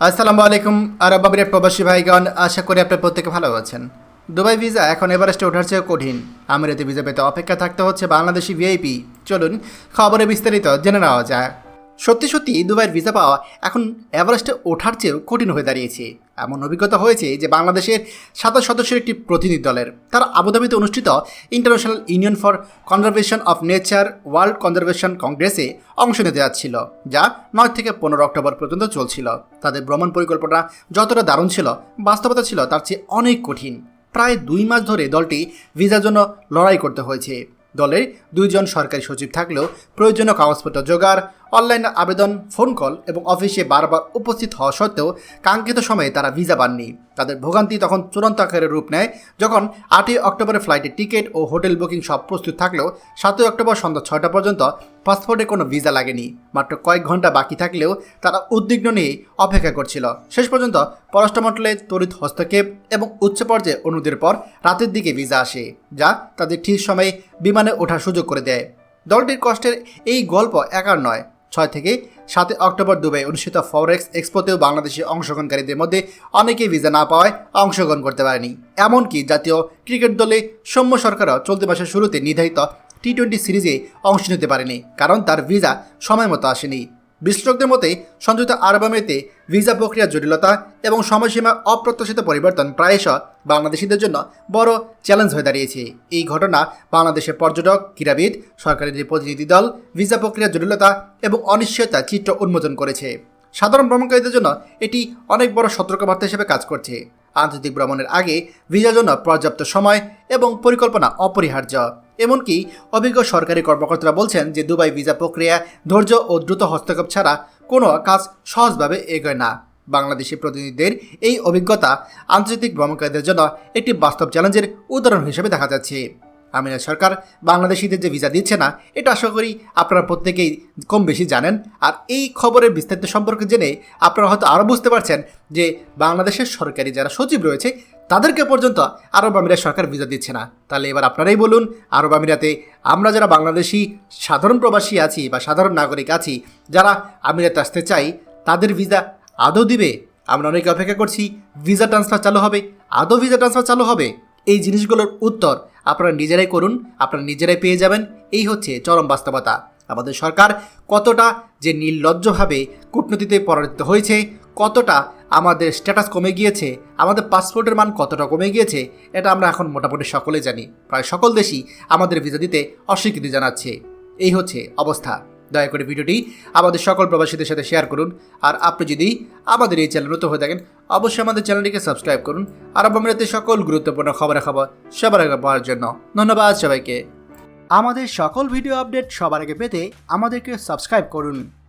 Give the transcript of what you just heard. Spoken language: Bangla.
আসসালামু আলাইকুম, আরব আমিরের প্রবাসী ভাইগণ, আশা করি আপনার প্রত্যেকে ভালো আছেন। দুবাই ভিসা এখন এভারেস্টে ওঠার চেয়েও কঠিন। আমিরাতে ভিসা পেতে অপেক্ষা থাকতে হচ্ছে বাংলাদেশি ভিআইপি। চলুন খবরে বিস্তারিত জেনে নেওয়া যায় সত্যি সত্যি দুবাইয়ের ভিসা পাওয়া এখন এভারেস্টে ওঠার চেয়েও কঠিন হয়ে দাঁড়িয়েছে। এমন অভিজ্ঞতা হয়েছে যে বাংলাদেশের সাতাশ সদস্যের একটি প্রতিনিধি দলের। তারা আবুধাবিতে অনুষ্ঠিত International Union for Conservation of Nature World Conservation কংগ্রেসে অংশ নিতে যাচ্ছিল, যা নয় থেকে পনেরো অক্টোবর পর্যন্ত চলছিল। তাদের ভ্রমণ পরিকল্পনা যতটা দারুণ ছিল, বাস্তবতা ছিল তার চেয়ে অনেক কঠিন। প্রায় দুই মাস ধরে দলটি ভিসার জন্য লড়াই করতে হয়েছে। দলের দুইজন সরকারি সচিব থাকলেও প্রয়োজনীয় কাগজপত্র জোগাড় অনলাইন আবেদন, ফোন কল এবং অফিসে বারবার উপস্থিত হওয়া সত্ত্বেও কাঙ্ক্ষিত সময়ে তারা ভিসা পাননি। তাদের ভোগান্তি তখন চূড়ান্ত আকারে রূপ নেয়। যখন আটই অক্টোবরে ফ্লাইটের টিকিট ও হোটেল বুকিং সব প্রস্তুত থাকলেও সাতই অক্টোবর সন্ধ্যা ছয়টা পর্যন্ত পাসপোর্টে কোনো ভিসা লাগেনি। মাত্র কয়েক ঘণ্টা বাকি থাকলেও তারা উদ্বিগ্ন নিয়ে অপেক্ষা করছিল। শেষ পর্যন্ত পররাষ্ট্র মন্ত্রণালয়ের হস্তক্ষেপ এবং উচ্চ পর্যায়ে অনুরোধের পর রাতের দিকে ভিসা আসে, যা তাদের ঠিক সময়ে বিমানে ওঠার সুযোগ করে দেয়। দলটির কষ্টের এই গল্প একার নয়। ছয় থেকে সাতই অক্টোবর দুবাই অনুষ্ঠিত ফরেক্স এক্সপোতেও বাংলাদেশি অংশগ্রহণকারীদের মধ্যে অনেকেই ভিসা না পাওয়ায় অংশগ্রহণ করতে পারেনি। এমনকি জাতীয় ক্রিকেট দলে সৌম্য সরকারও চলতি মাসের শুরুতে নির্ধারিত টি টোয়েন্টি সিরিজে অংশ নিতে পারেনি, কারণ তার ভিসা সময় মতো আসেনি। বিশ্লেষকদের মতে সংযুক্ত আরব আমিরাতে ভিসা প্রক্রিয়ার জটিলতা এবং সময়সীমা অপ্রত্যাশিত পরিবর্তন প্রায়শ বাংলাদেশিদের জন্য বড় চ্যালেঞ্জ হয়ে দাঁড়িয়েছে। এই ঘটনা বাংলাদেশের পর্যটক, ক্রীড়াবিদ, সরকারি প্রতিনিধি দল, ভিসা প্রক্রিয়ার জটিলতা এবং অনিশ্চয়তা চিত্র উন্মোচন করেছে। সাধারণ ভ্রমণকারীদের জন্য এটি অনেক বড় সতর্কবার্তা হিসেবে কাজ করছে। আন্তর্জাতিক ভ্রমণের আগে ভিসার জন্য পর্যাপ্ত সময় এবং পরিকল্পনা অপরিহার্য। এমনকি অভিজ্ঞ সরকারি কর্মকর্তারা বলছেন যে দুবাই ভিসা প্রক্রিয়া ধৈর্য ও দ্রুত হস্তক্ষেপ ছাড়া কোনো কাজ সহজভাবে এগোয় না। বাংলাদেশি প্রতিনিধিদের এই অভিজ্ঞতা আন্তর্জাতিক ভ্রমণকারীদের জন্য একটি বাস্তব চ্যালেঞ্জের উদাহরণ হিসেবে দেখা যাচ্ছে। আমিনা সরকার বাংলাদেশিদের যে ভিসা দিচ্ছে না, এটা আশা করি আপনারা প্রত্যেকেই কম বেশি জানেন। আর এই খবরের বিস্তারিত সম্পর্কে জেনে আপনারা হয়তো আরও বুঝতে পারছেন যে বাংলাদেশের সরকারি যারা সচিব রয়েছে তাদেরকে পর্যন্ত আরব আমিরাত সরকার ভিসা দিচ্ছে না। তাহলে এবার আপনারাই বলুন, আরব আমিরাতে আমরা যারা বাংলাদেশি, সাধারণ প্রবাসী আছি বা সাধারণ নাগরিক আছি, যারা আমিরাতে আসতে চাই, তাদের ভিসা আদৌ দিবে? আমরা অনেকে অপেক্ষা করছি ভিসা ট্রান্সফার চালু হবে। আদৌ ভিসা ট্রান্সফার চালু হবে? এই জিনিসগুলোর উত্তর আপনারা নিজেরাই করুন, আপনারা নিজেরাই পেয়ে যাবেন। এই হচ্ছে চরম বাস্তবতা। আমাদের সরকার কতটা যে নির্লজ্জভাবে কূটনীতিতে পরাজিত হয়েছে, কতটা আমাদের স্ট্যাটাস কমে গিয়েছে, আমাদের পাসপোর্টের মান কতটা কমে গিয়েছে, এটা আমরা এখন মোটামুটি সকলে জানি। প্রায় সকল দেশই আমাদের ভিসা দিতে অস্বীকৃতি জানাচ্ছে। এই হচ্ছে অবস্থা। দয়া করে ভিডিওটি আমাদের সকল প্রবাসীদের সাথে শেয়ার করুন। আর আপনি যদি আমাদের এই চ্যানেল নতুন হয়ে থাকেন, অবশ্যই আমাদের চ্যানেলটিকে সাবস্ক্রাইব করুন। আর আমিরাতে সকল গুরুত্বপূর্ণ খবরাখবর সবার আগে পাওয়ার জন্য ধন্যবাদ সবাইকে। আমাদের সকল ভিডিও আপডেট সবার আগে পেতে আমাদেরকে সাবস্ক্রাইব করুন।